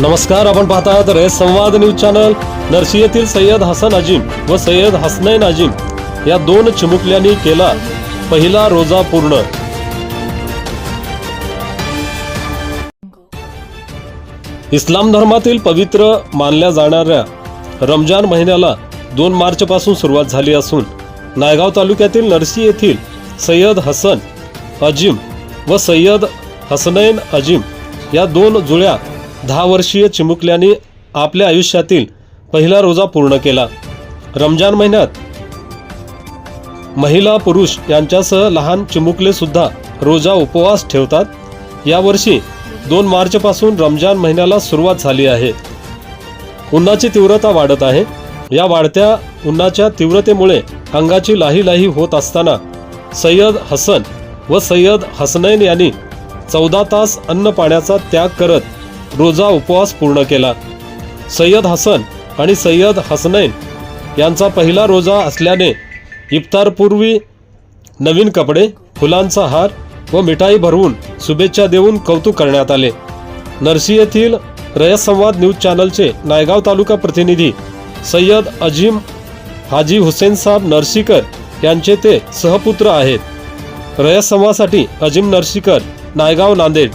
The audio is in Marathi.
नमस्कार आपण पाहतात रे संवाद न्यूज चॅनल. नरसी येथील सय्यद हसन अजीम व सय्यद हसनैन अजीम या दोन चिमुकल्यांनी केला पहिला रोजा पूर्ण. इस्लाम धर्मातील पवित्र मानल्या जाणाऱ्या रमजान महिन्याला दोन मार्च पासून सुरुवात झाली असून नायगाव तालुक्यातील नरसी येथील सय्यद हसन अजीम व सय्यद हसनैन अजीम या दोन जुळ्या दहा वर्षीय चिमुकल्यांनी आपल्या आयुष्यातील पहिला रोजा पूर्ण केला. रमजान महिन्यात महिला पुरुष यांच्यासह लहान चिमुकले सुद्धा रोजा उपवास ठेवतात. यावर्षी दोन मार्चपासून रमजान महिन्याला सुरुवात झाली आहे. उन्हाची तीव्रता वाढत आहे. या वाढत्या उन्हाच्या तीव्रतेमुळे अंगाची लाही लाही होत असताना सय्यद हसन व सय्यद हसनैन यांनी चौदा तास अन्न पाण्याचा त्याग करत रोजा उपवास पूर्ण केला. सय्यद हसन आणि सय्यद हसनैन यांचा पहिला रोजा असल्याने इफ्तारपूर्वी नवीन कपडे फुलांचा हार व मिठाई भरवून शुभेच्छा देऊन कौतुक करण्यात आले. नरसी येथील रयत संवाद न्यूज चॅनलचे नायगाव तालुका प्रतिनिधी सय्यद अजीम हाजी हुसेन साहेब नरसीकर यांचे ते सहपुत्र आहेत. रयत संवादसाठी अजीम नरसीकर नायगाव नांदेड.